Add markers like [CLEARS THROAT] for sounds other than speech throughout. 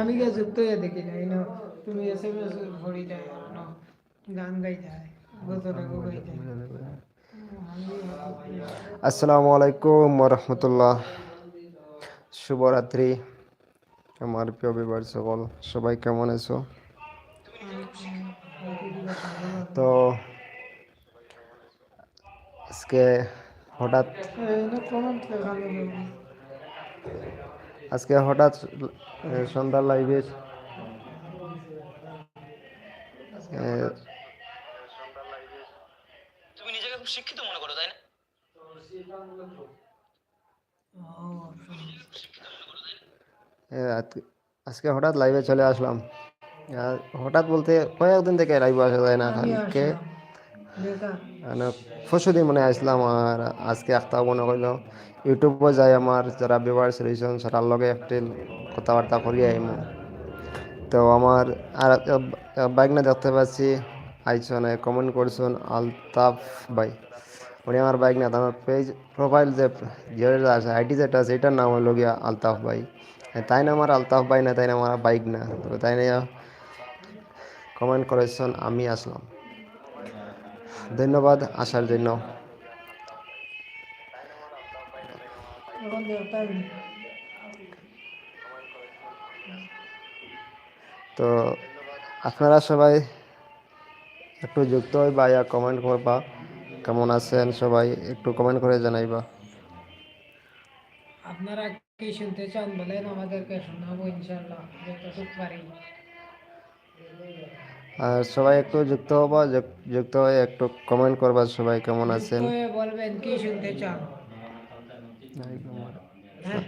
আমি কে যুক্ত হয়ে দেখি না ইনো তুমি এস ভরি যায় গান গাই যায় গজলে গো গাই যায় আসসালামু আলাইকুম রহমতুল্লাহ শুভরাত্রি আমার প্রিয় বিবার সকল সবাই কেমন আছো? তো আজকে হঠাৎ আজকে হঠাৎ সন্ধ্যার লাইভে তুমি নিজেকে খুব শিক্ষিত মনে করো তাই না? আজকে হঠাৎ লাইভে চলে আসলাম। আর হঠাৎ বলতে কয়েকদিন থেকে লাইভে আসা যায় না। কালকে মানে পরশুদিন মনে আসলাম আর আজকে একটা মনে করল ইউটিউবও যাই আমার যারা ব্যবহার রয়েছেন সেটার লগে একটি কথাবার্তা করি আইম। তো আমার আর বাইক না দেখতে পাচ্ছি আইসন কমেন্ট করছেন আলতাফ ভাই। উনি আমার বাইক না আমার পেজ প্রোফাইল যে যেটা আছে আইডি যেটা আছে, এটার নাম হলো গিয়া আলতাফ ভাই। তাই না আমার আলতাফ ভাই না, তাই না আমার বাইক না তো তাই না কমেন্ট করেছেন, আমি আসলাম। ধন্যবাদ, আসার জন্য। তো আপনারা সবাই একটু যুক্ত হইবা ইয়া কমেন্ট করবা। কেমন আছেন সবাই? একটু কমেন্ট করে জানাইবা। আপনারা কি শুনতে চান বলেন, আমাদেরকে শোনাবো ইনশাল্লাহ যতটুকু পারি। আর সবাই একটু যুক্ত হবা যুক্ত হয়ে একটু কমেন্ট করবা সবাই কেমন আছেন? তো বলবেন কি শুনতে চান? হ্যাঁ?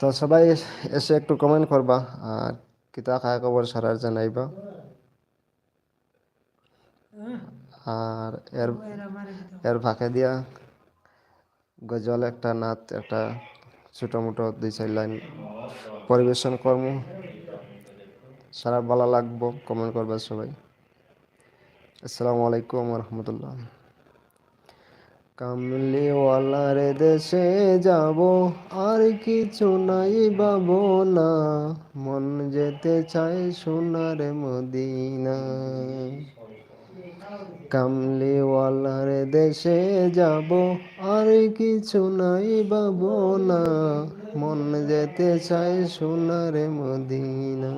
তো সবাই এসে একটু কমেন্ট করবা আর কিতা খায় খবর সারার জানাইবা? হ্যাঁ। আর এর এর ফাঁকে দিয়া গজল একটা নাচ একটা ছোটো মোটো দুই চার লাইন পরিবেশন কর্ম। সারা ভালো লাগবো কমেন্ট করবে সবাই। আসসালামু আলাইকুম রহমতুল্লাহ কামলিওয়ালার দেশে যাব আর কিছু নাই বাবো না। মন যেতে চায় সোনার মদিনা কামলিওয়ালার দেশে যাব, আর কিছু নাই বাবো না। মন যেতে চাই সোনার মদিনা।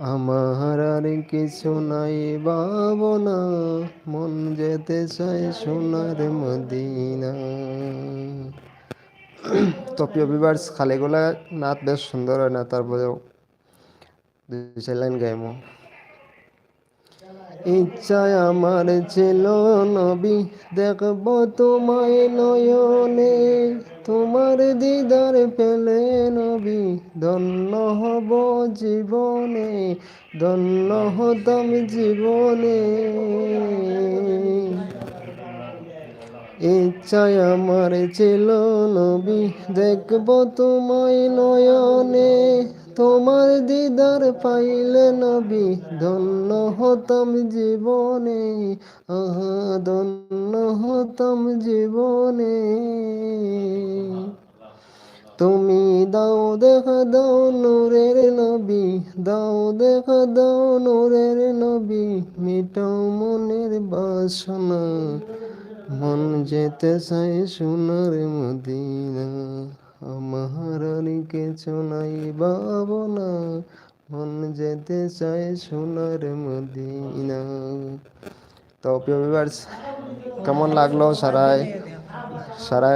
আমার আর কিছু নাই বাবো না। মন যেতে চাই সোনার মদিনা। [CLEARS THROAT] তো প্রিয় খালি গোলা নাচ বেশ সুন্দর হয় না? তারপরেও দুই চার লাইন গাইমো। ইচ্ছায় আমার ছিল নবী, দেখব তোমায় নয়নে। তোমার দিদার পেলে নবী, ধন্য হব জীবনে, ধন্য হতাম জীবনে। ইচ্ছায় আমার ছিল নবী, দেখব তোমায় নয়নে। তোমার দিদার পাইলে নবী, ধন্য হতাম জীবনে। আহা, ধন্য হতাম জীবনে। তুমি দাও দেখা দাও নূরের নবী, দাও দেখা দাও নূরের নবী, মিটাও মনের বাসনা। মন যেতে চাই সোনার মদিনা। আমার আর কিছু নাই ভাবনা। মন যেতে চাই সোনার মদিনা। তো প্রিয় viewers, কেমন লাগল সারাই সারা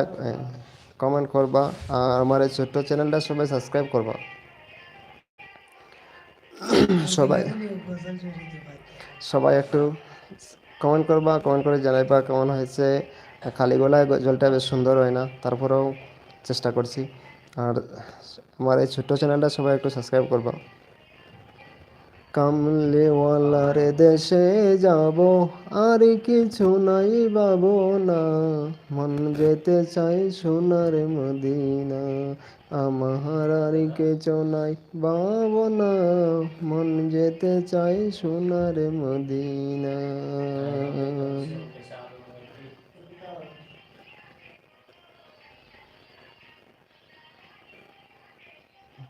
কমেন্ট করবা। আর আমার এই ছোট্ট চ্যানেলটা সবাই সাবস্ক্রাইব করবা। সবাই সবাই একটু কমেন্ট করবা কমেন্ট করে জানাইবা কেমন হয়েছে। খালি গলায় জলটা বেশ সুন্দর হয় না তারপরেও চেষ্টা করছি। আর আমার এই ছোট্ট চ্যানেলটা সবাই একটু সাবস্ক্রাইব করবা। কামলেওয়ালার দেশে যাব, আর কিছু নাই বাবো না। মন যেতে চাই সোনার মদিনা, আমার আর কিছু নাই বাবো ভাবনা মন যেতে চাই সোনার মদিনা।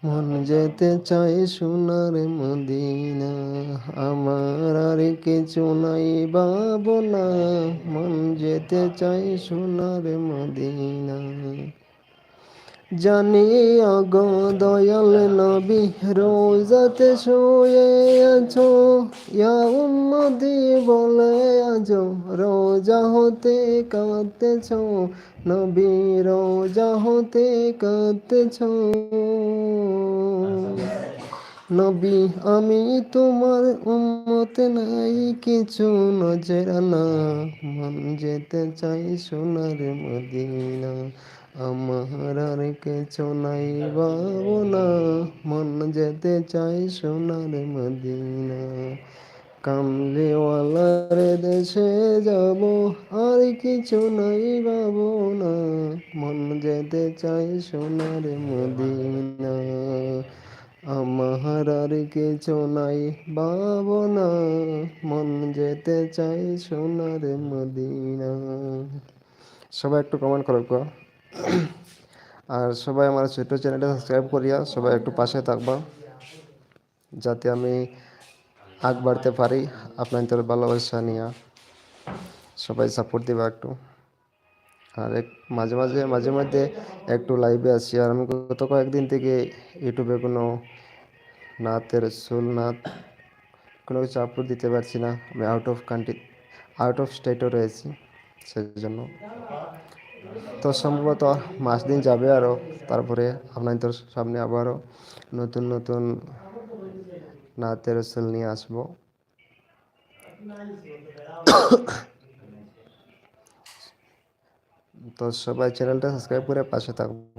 মন যেতে চাই সোনার মদিনা। আমার আর কিছু নাই বাবনা মন যেতে চাই সোনার মদিনা। জানি অগ দয়াল নবী, রোজাতে শুয়ে আছো। ইয়া উম্মতি, বলে আজ, রোজা হতে কাঁদতেছ। নবী, রোজা হতে কাঁদতেছ। নবী, আমি তোমার উম্মতে নাই। কিছু নজরানা মন যেতে চাই সোনার মদিনা। আমার আর কিছু নাই, ভাবনা, মন যেতে চাই সোনার মদিনা। কামলিওয়ালার দেশে যাব, আর কিছু নাই, ভাবনা, মন যেতে চাই সোনার মদিনা। আমার আর কিছু নাই ভাবনা মন যেতে চাই সোনার মদিনা। সবাই একটু কমেন্ট করো। আর সবাই আমার ছোট চ্যানেলটা সাবস্ক্রাইব করিয়া সবাই একটু পাশে থাকবা, যাতে আমি আগ বাড়তে পারি আপনাদের ভালোবাসা নিয়ে। সবাই সাপোর্ট দিবা একটু। আর এক, মাঝে মাঝে মাঝে মধ্যে একটু লাইভে আসি। আর আমি গত কয়েকদিন থেকে ইউটিউবে কোনো নাচের সুল নাচ কোনো কিছু আপলোড দিতে পারছি না। আমি out of country out of স্টেটও রয়েছি সেই জন্য তো সম্ভবত মাস দিন যাবে আরও তারপরে আপনাদের সামনে আবারও নতুন নতুন নাচের সুল নিয়ে আসব। তো সবাই চ্যানেলটা সাবস্ক্রাইব করে পাশে থাকব।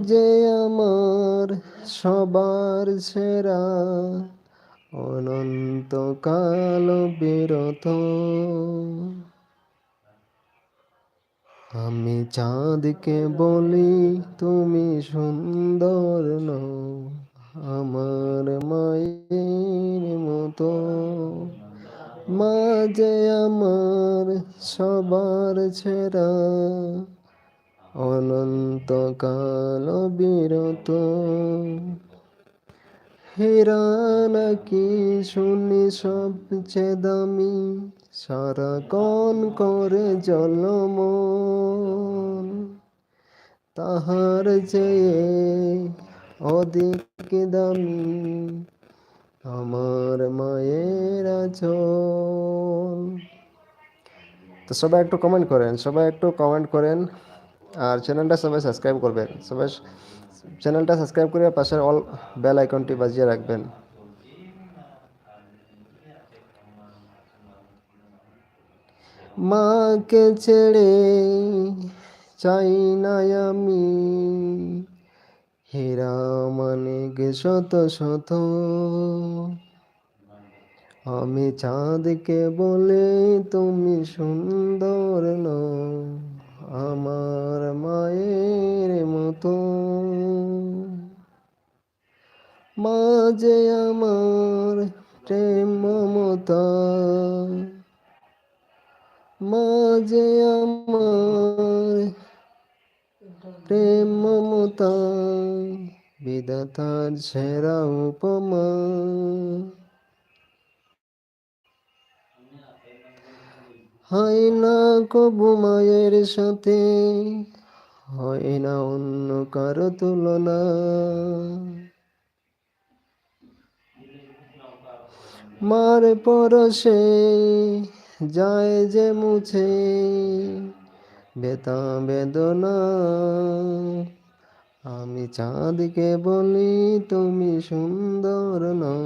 মাঝে আমার সবার সেরা, অনন্তকাল বিরত। আমি চাঁদকে বলি, তুমি সুন্দর নও, আমার মায়ের মতো। মাঝে আমার সবার ছেড়া অনন্তকাল বিরত। হীরা নাকি শুনি সবচেয়ে দামি, সারা কন করে জলম তাহার চেয়ে অধিক দামি আমার মায়ের আচল। তো সবাই একটু কমেন্ট করেন, সবাই একটু কমেন্ট করেন। আর চ্যানেলটা সবাই সাবস্ক্রাইব করবেন। সবাই চ্যানেলটা সাবস্ক্রাইব করে পাশের অল বেল আইকনটি বাজিয়ে রাখবেন। মাকে ছেড়ে চাই না আমি। হীরা মানে গে শত শত। আমি চাঁদকে বলে তুমি সুন্দর নও। আমার মায়ের মতো। মাঝে আমার প্রেম মমতা। মাঝে আমার প্রেম মমতা। বিধাতার সেরা উপমা। হয় না কবু মায়ের সাথে, হয় না অন্য কারও তুলনা। মার পরশে যায় যে মুছে, বেতা বেদনা। আমি চাঁদকে বলি, তুমি সুন্দর নও,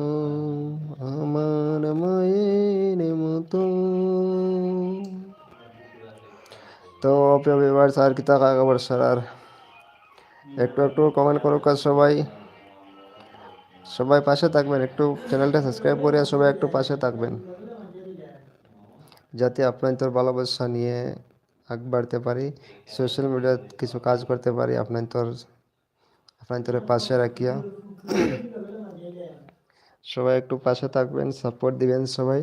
আমার মায়ের মতো। তো প্রিয় ভিউয়ার্স আর কিতা খবর আর একটু একটু কমেন্ট করুক আর সবাই। সবাই পাশে থাকবেন, একটু চ্যানেলটা সাবস্ক্রাইব করে সবাই একটু পাশে থাকবেন। যাতে আপনাদের ভালোবাসা নিয়ে আগ বাড়তে পারি সোশ্যাল মিডিয়াত কিছু কাজ করতে পারি আপনাদের আপনাদের পাশে রাখিয়া সবাই একটু পাশে থাকবেন সাপোর্ট দিবেন সবাই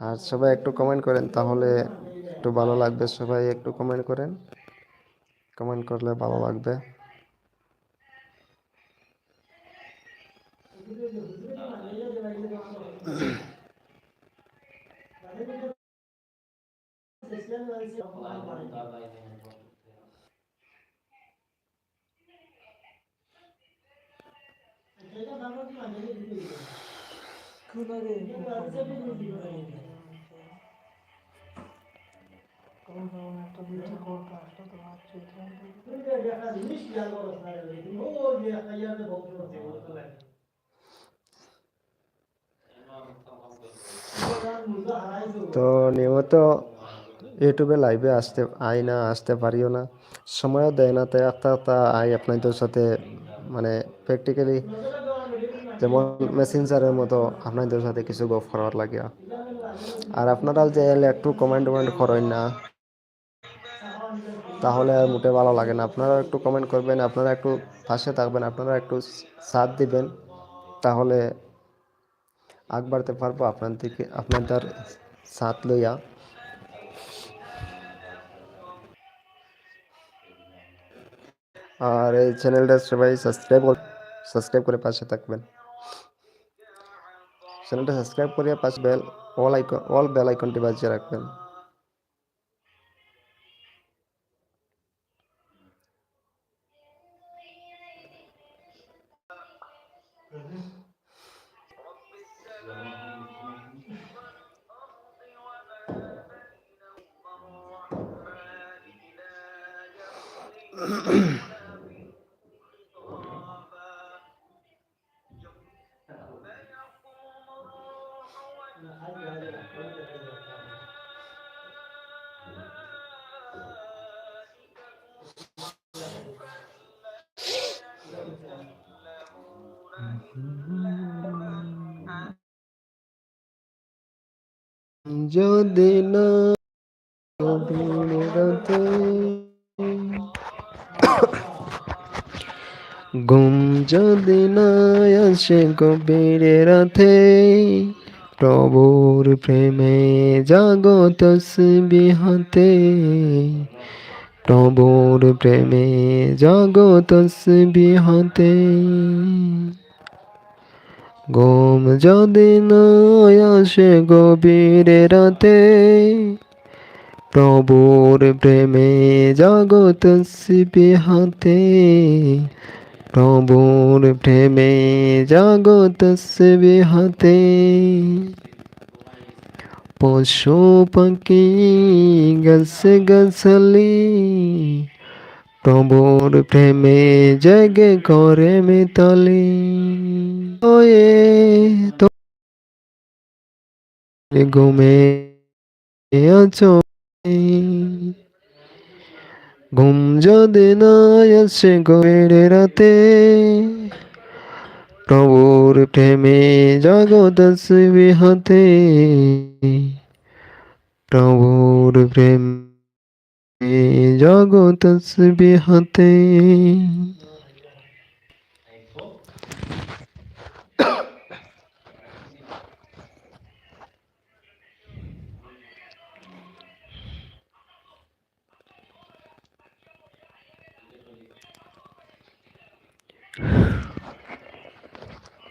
আর সবাই একটু কমেন্ট করেন তাহলে একটু ভালো লাগবে সবাই একটু কমেন্ট করেন কমেন্ট করলে ভালো লাগবে করতে আসলে তো নিয়মিত ইউটিউবে লাইভে আসতে আই না আসতে পারিও না। সময়ও দেয় না তাই একটা একটা আই আপনাদের সাথে মানে প্র্যাকটিক্যালি যেমন মেসেঞ্জারের মতো আপনাদের সাথে কিছু গপ করার লাগে। আর আপনারা যে একটু কমেন্ট টমেন্ট করেন না, তাহলে আর মোটে ভালো লাগে না। আপনারা একটু কমেন্ট করবেন, আপনারা একটু পাশে থাকবেন, আপনারা একটু সাথ দিবেন, তাহলে আগ বাড়তে পারব আপনার থেকে আপনাদের সাথ লইয়া। আর এই চ্যানেলটা সবাই সাবস্ক্রাইব সাবস্ক্রাইব করে পাশে থাকবেন। চ্যানেলটা সাবস্ক্রাইব করে পাশে bell all icon all bell আইকনটি বাজিয়ে রাখবেন। [COUGHS] [COUGHS] [COUGHS] যদি না ঘুম যদি না আসে গভীর রাতে, প্রভুর প্রেমে জাগত বিহাতে প্রভুর প্রেমে জাগত বিহাতে ঘুম যদি নয় আসে গভীর রাতে, প্রভুর প্রেমে জগৎ হাতে। প্রভুর প্রেমে জগৎ হাতে। পশু পাখি গছ গছলি, প্রভুর প্রেমে জগে করে মিতালি। তো ঘুমে আছো ঘুম যদি না আসে গভীর রাতে, প্রভুর প্রেমে জগৎ হাতে। প্রভুর প্রেমে জগৎ হাতে।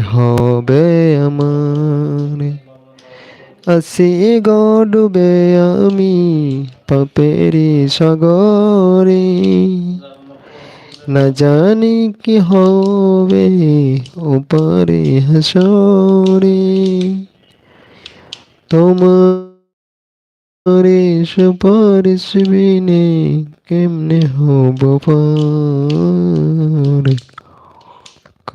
হবে আমার। আসি গডবে আমি পাপেরি সাগরে। না জানি কি হবে ওপারে হাসরে। তোমারে সুপারিশ বিনে কেমনে হব পারে?